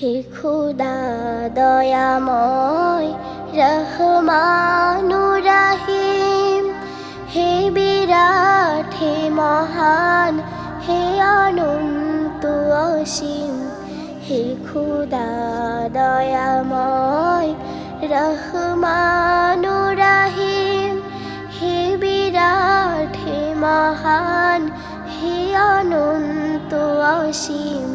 হে খুদা দয়াময় রহমানু রাহিম হে বিরাট, হে মহান, হে অনন্ত অসীম। হে খুদা দয়াময় রহমানু রাহিম হে বিরাট, হে মহান, হে অনন্ত অসীম।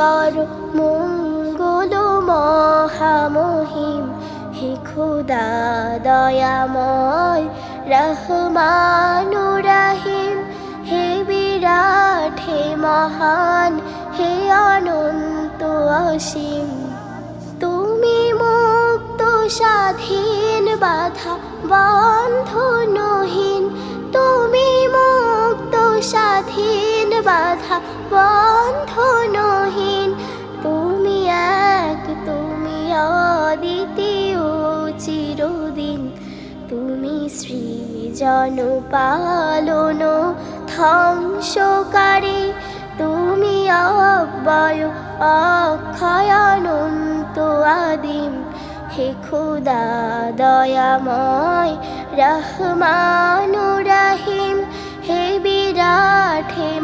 সুন্দর মঙ্গল মহামহিম, হে খুদা দয়াময় রহমানু রাহিম, হে বিরাট, হে মহান, হে অনন্ত অসীম। তুমি মুক্ত, স্বাধীন, বাধা বন্ধনহীন, তুমি মুক্ত, স্বাধীন বাধা বন্ধনহীন তুমি এক, তুমি অদ্বিতীয় চিরদিন। তুমি সৃজন পালন ধ্বংসকারী। তুমি অব্যয় অক্ষয়ানন্ত আদিম। হে খুদা, দয়াময় রহমানু রাহিম হে বিরাট হে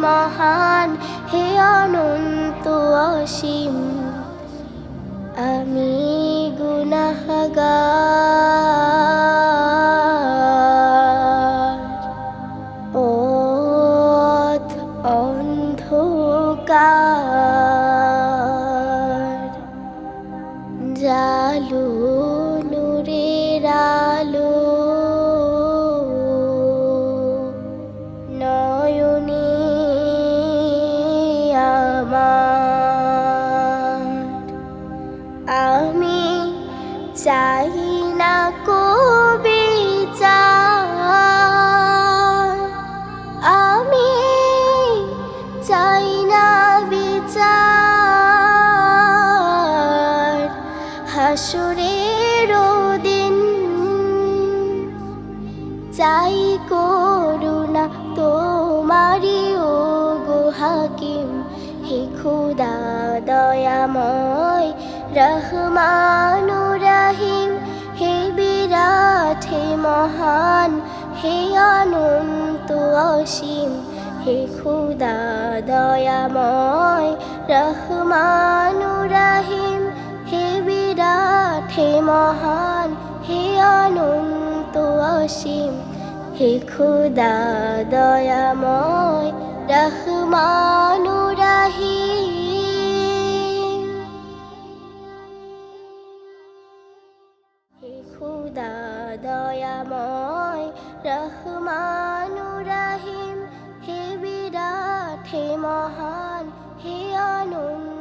মহান হে অনন্ত অসীম। আমি গুনাহগার। হাসুরের দিন। চাই করুণা তোমারি ও গো হাকিম। হে খুদা দয়াময়, রহমানু রাহিম। হে বিরাট, হে মহান, হে অনন্ত অসীম। হে খুদা দয়াময়, রহমানু রাহিম। বিরাট হে মহান, হে অনন্ত অসীম, হে খুদা দয়াময় রহমানু রাহিম খুদা দয়াময় রহমানু রাহিম হে বিরাট মহান, হে অনন্ত